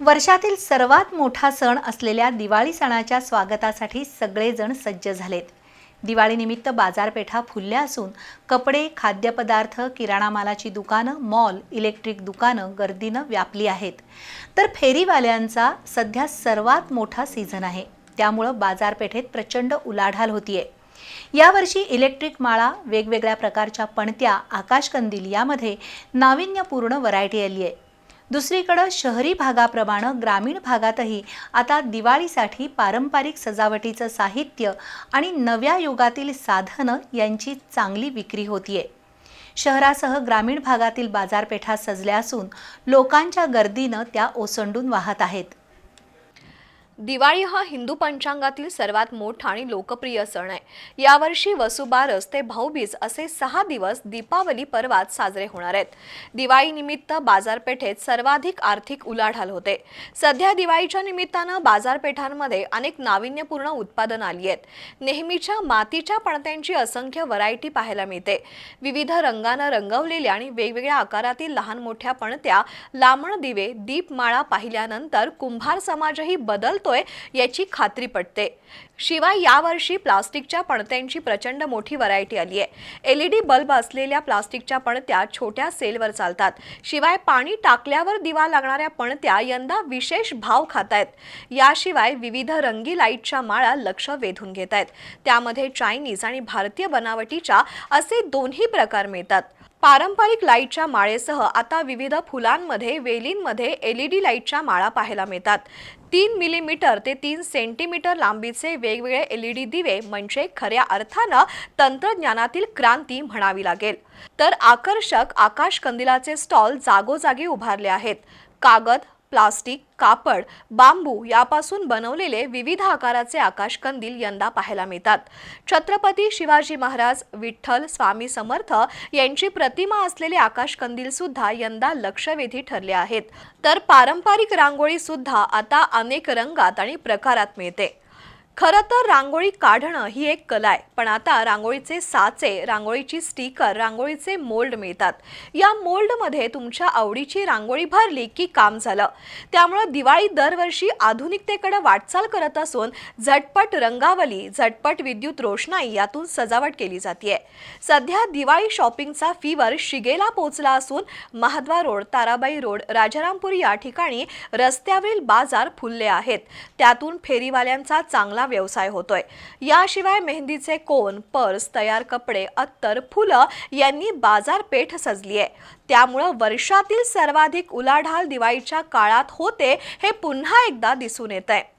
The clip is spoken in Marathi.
वर्षातील सर्वात मोठा सण असलेल्या दिवाळी सणाच्या स्वागतासाठी सगळेजण सज्ज झालेत. दिवाळीनिमित्त बाजारपेठा फुलल्या असून कपडे खाद्यपदार्थ किराणा मालाची दुकानं मॉल इलेक्ट्रिक दुकानं गर्दीनं व्यापली आहेत. तर फेरीवाल्यांचा सध्या सर्वात मोठा सीझन आहे. त्यामुळं बाजारपेठेत प्रचंड उलाढाल होतीये. यावर्षी इलेक्ट्रिक माळा वेगवेगळ्या प्रकारच्या पणत्या आकाशकंदील यामध्ये नाविन्यपूर्ण व्हरायटी आली आहे दुसरीकडं शहरी भागाप्रमाणे ग्रामीण भागातही आता दिवाळीसाठी पारंपरिक सजावटीचं साहित्य आणि नव्या युगातील साधनं यांची चांगली विक्री होतीये. शहरासह ग्रामीण भागातील बाजारपेठा सजल्या असून लोकांच्या गर्दीनं त्या ओसंडून वाहत आहेत. दिवाळी हा हिंदू पंचांगातील सर्वात मोठा आणि लोकप्रिय सण आहे. यावर्षी वसुबारस ते भाऊबीज असे सहा दिवस दीपावली पर्वात साजरे होणार आहेत. दिवाळीनिमित्त बाजारपेठेत सर्वाधिक आर्थिक उलाढाल होते. सध्या दिवाळीच्या निमित्तानं बाजारपेठांमध्ये अनेक नाविन्यपूर्ण उत्पादन आली आहेत. नेहमीच्या मातीच्या पणत्यांची असंख्य व्हरायटी पाहायला मिळते. विविध रंगानं रंगवलेल्या आणि वेगवेगळ्या आकारातील लहान मोठ्या पणत्या लांबण दिवे दीपमाळा पाहिल्यानंतर कुंभार समाजही बदल करतोय याची खात्री पटते शिवाय यावर्षी प्लास्टिकच्या पणत्यांची प्रचंड मोठी व्हरायटी आली आहे. एल ई डी बल्ब असलेल्या प्लास्टिकच्या पणत्या छोट्या सेलवर चालतात. शिवाय पाणी टाकल्यावर दिवा लागणाऱ्या पणत्या यंदा विशेष भाव खात आहेत याशिवाय विविध रंगी लाईटच्या माळा लक्ष वेधून घेत आहेत त्यामध्ये चायनीज आणि भारतीय बनावटीच्या असे दोन्ही प्रकार मिळतात. पारंपरिक लाईटच्या माळेसह आता विविध फुलांमध्ये वेलींमध्ये एल ई डी लाईटच्या माळा पाहायला मिळतात. तीन मिलीमीटर ते तीन सेंटीमीटर लांबीचे वेगवेगळे एल ई डी दिवे म्हणजे खऱ्या अर्थानं तंत्रज्ञानातील क्रांती म्हणावी लागेल. तर आकर्षक आकाश कंदिलाचे स्टॉल जागोजागी उभारले आहेत. कागद प्लास्टिक कापड बांबू यापासून बनवलेले विविध आकाराचे आकाश कंदील यंदा पाहायला मिळतात. छत्रपती शिवाजी महाराज विठ्ठल स्वामी समर्थ यांची प्रतिमा असलेले आकाश कंदील सुद्धा यंदा लक्षवेधी ठरले आहेत. तर पारंपरिक रांगोळी सुद्धा आता अनेक रंगात आणि प्रकारात मिळते. खरं तर रांगोळी काढणं ही एक कला आहे पण आता रांगोळीचे साचे रांगोळीची स्टिकर रांगोळीचे मोल्ड मिळतात. या मोल्डमध्ये तुमच्या आवडीची रांगोळी भरली की काम झालं. त्यामुळं दिवाळी दरवर्षी आधुनिकतेकडे वाटचाल करत असून झटपट रंगावली झटपट विद्युत रोषणाई यातून सजावट केली जाते सध्या दिवाळी शॉपिंगचा फीवर शिगेला पोहोचला असून महाद्वा रोड ताराबाई रोड राजारामपुरी या ठिकाणी रस्त्यावरील बाजार फुलले आहेत. त्यातून फेरीवाल्यांचा चांगला व्यवसाय होतोय. याशिवाय मेहंदीचे कोन पर्स तयार कपडे अत्तर फुलं यांनी बाजारपेठ सजली आहे. त्यामुळं वर्षातील सर्वाधिक उलाढाल दिवाळीच्या काळात होते हे पुन्हा एकदा दिसून येत आहे